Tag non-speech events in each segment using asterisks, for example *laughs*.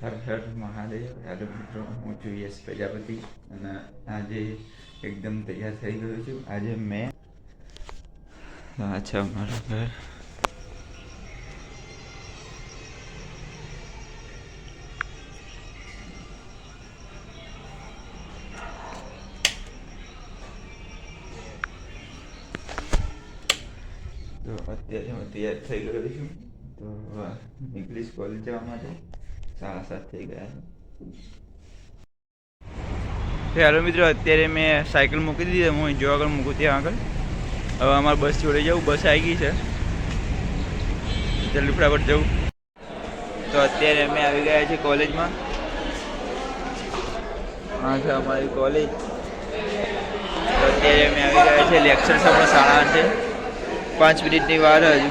Har Har Mahadev hello મિત્રો, હું છું યશ પ્રજાપતિ અને આજે એકદમ તૈયાર થઈ ગયો છું. આજે મેં આ છે અમારું ઘર. તો અત્યારે હું તૈયાર થઈ ગયો છું. તો હવે નીકળીશ કોલેજ જવા માટે. સાડા સાત થઈ ગયા હેલો મિત્રો, અત્યારે મેં સાયકલ મૂકી દીધી હું જો આગળ મૂકું ત્યાં આગળ. હવે અમારે બસ જોડે જવું, બસ આવી ગઈ છે. જલ્દી ફટાફટ જવું. તો અત્યારે અમે આવી ગયા છીએ કોલેજમાં. હા, છે અમારી કોલેજ. તો અત્યારે અમે આવી ગયા છીએ લેક્ચર આપણા સાડા આઠે પાંચ મિનિટની વાર હજુ.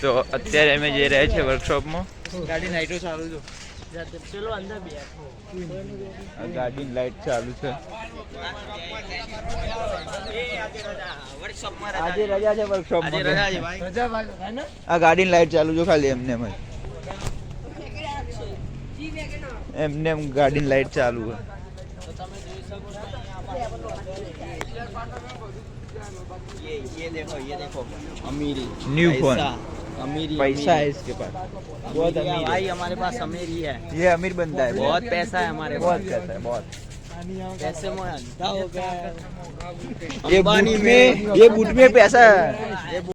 તો અત્યારે અમે જઈ રહ્યા છીએ વર્કશોપમાં ગાડી લાઈટો ચાલુ છો પેલો અંદર આ ગાડીની લાઈટ ચાલુ છે. આજે રજા છે વર્કશોપમાં રજા ભાઈ. ને? આ ગાડીની લાઈટ ચાલુ છે ખાલી એમને એમ એમને એમ ગાડીની લાઈટ ચાલુ છે. ये ये देखो ये देखो अमीरी न्यू फोन पैसा, अमीरी पैसा है अमीरी। इसके पास बहुत बहुत अमीर है भाई हमारे पास अमीरी है ये अमीर बनता है बहुत पैसा है हमारे बहुत पास पैसा है बहुत पैसे में अंधा हो गया ये बूट अंबानी में ये बूट में पैसा है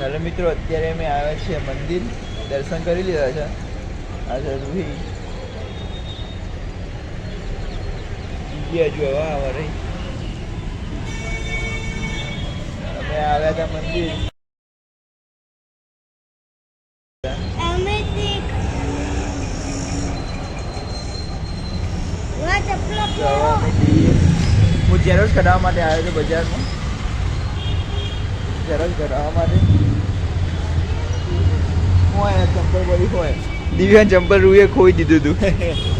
હેલો મિત્રો અત્યારે અમે આવ્યા છીએ મંદિર દર્શન કરી લીધા છે આ છે રૂહી બીજી હજુ હવા આવે રહી. અમે આવ્યા હતા મંદિર. હું ઝેરોક્ષ કઢાવવા માટે આવ્યો છું બજારમાં. ઝેરોક્ષ કઢાવવા માટે. હોય ચંપલ પડી હોય. દિવ્યા ચંપલ રૂએ ખોઈ દીધું હતું *laughs*